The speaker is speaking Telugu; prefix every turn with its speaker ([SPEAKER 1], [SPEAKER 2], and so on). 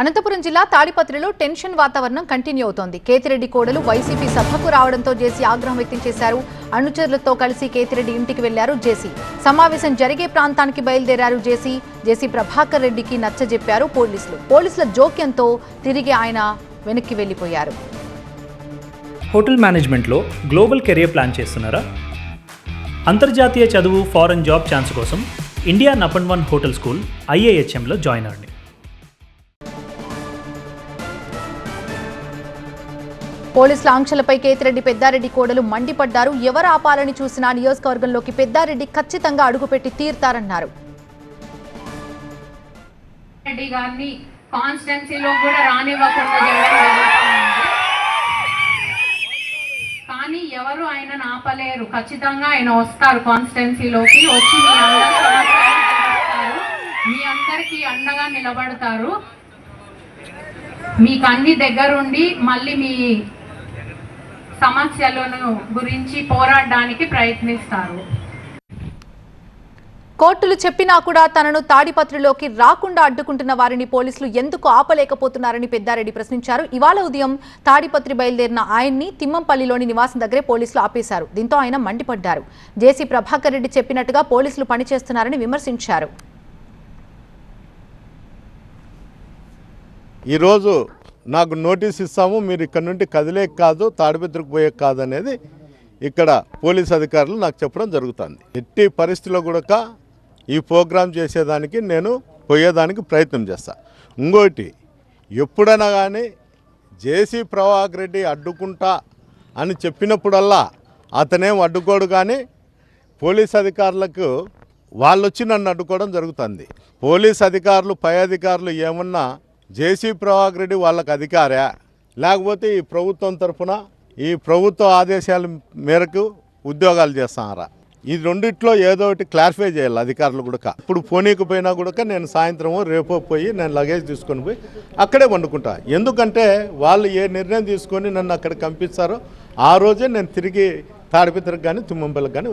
[SPEAKER 1] అనంతపురం జిల్లా తాడిపత్రిలో టెన్షన్ వాతావరణం కంటిన్యూ అవుతోంది. కేతిరెడ్డి కోడలు వైసీపీ సభకు రావడంతో జేసీ ఆగ్రహం వ్యక్తం చేశారు. అనుచరులతో కలిసి కేతిరెడ్డి ఇంటికి వెళ్ళారు జేసీ. సమావేశం జరిగే ప్రాంతానికి బయలుదేరారు జేసీ. జేసీ ప్రభాకర్ రెడ్డికి నచ్చజెప్పారు పోలీసులు. పోలీసుల జోక్యంతో తిరిగి ఆయన వెనక్కి వెళ్ళిపోయారు
[SPEAKER 2] హోటల్ మేనేజ్మెంట్లో గ్లోబల్ కెరియర్ ప్లాన్ చేస్తున్నారా? అంతర్జాతీయ చదువు ఫారెన్ జాబ్ ఛాన్స్ కోసం India number one hotel school ఐఏహెచ్ఎంలో join అవ్వండి.
[SPEAKER 1] పోలీసుల ఆంక్షలపై కేతిరెడ్డి పెద్దారెడ్డి కోడలు మండిపడ్డారు. ఎవరు ఆపాలని చూసినా నియోజకవర్గంలోకి పెద్దారెడ్డి ఖచ్చితంగా అడుగుపెట్టి తీరుతారన్నారు.
[SPEAKER 3] రెడ్డి గారిని కాన్స్టెన్సీలో కూడా రానివ్వకుండా కానీ ఎవరు ఆయనను ఆపలేరు. ఖచ్చితంగా ఆయన వస్తారు కాన్స్టెన్సీలోకి. వచ్చి మీ మీ అందరికీ అండగా నిలబడతారు. మీకు అన్ని దగ్గరుండి మళ్ళీ మీ సమస్యలను గురించి పోరాడడానికి ప్రయత్నిస్తారు.
[SPEAKER 1] కోర్టులు చెప్పినా కూడా తనను తాడిపత్రిలోకి రాకుండా అడ్డుకుంటున్న వారిని పోలీసులు ఎందుకు ఆపలేకపోతున్నారని పెద్దారెడ్డి ప్రశ్నించారు. ఇవాళ ఉదయం తాడిపత్రి బయలుదేరిన ఆయన్ని తిమ్మంపల్లిలోని నివాసం దగ్గరే పోలీసులు ఆపేశారు. దీంతో ఆయన మండిపడ్డారు. జేసీ ప్రభాకర్ రెడ్డి చెప్పినట్టుగా పోలీసులు పనిచేస్తున్నారని విమర్శించారు.
[SPEAKER 4] ఈరోజు నాకు నోటీస్ ఇస్తాము మీరు ఇక్కడ నుండి కదిలే కాదు తాడిపత్రికి పోయే కాదు అనేది ఇక్కడ పోలీస్ అధికారులు నాకు చెప్పడం జరుగుతుంది. ఎట్టి పరిస్థితిలో కూడా ఈ ప్రోగ్రాం చేసేదానికి నేను పోయేదానికి ప్రయత్నం చేస్తా. ఇంకోటి ఎప్పుడైనా కానీ జేసీ ప్రభాకర్ రెడ్డి అడ్డుకుంటా అని చెప్పినప్పుడల్లా అతనేం అడ్డుకోడు కానీ పోలీస్ అధికారులకు వాళ్ళు వచ్చి నన్ను అడ్డుకోవడం జరుగుతుంది. పోలీస్ అధికారులు పై అధికారులు ఏమన్నా జేసీ ప్రభాకర్ రెడ్డి వాళ్ళకి అధికారా? లేకపోతే ఈ ప్రభుత్వం తరఫున ఈ ప్రభుత్వ ఆదేశాల మేరకు ఉద్యోగాలు చేస్తున్నారా ఈ రెండిట్లో ఏదో ఒకటి క్లారిఫై చేయాలి అధికారులు కూడా. ఇప్పుడు పోనీకపోయినా కూడా నేను సాయంత్రము రేపో పోయి నేను లగేజ్ తీసుకొని పోయి అక్కడే వండుకుంటా. ఎందుకంటే వాళ్ళు ఏ నిర్ణయం తీసుకొని నన్ను అక్కడ కంపిస్తారో ఆ రోజే నేను తిరిగి తాడిపిత్తరికి కానీ తుమ్మంపల్లికి కానీ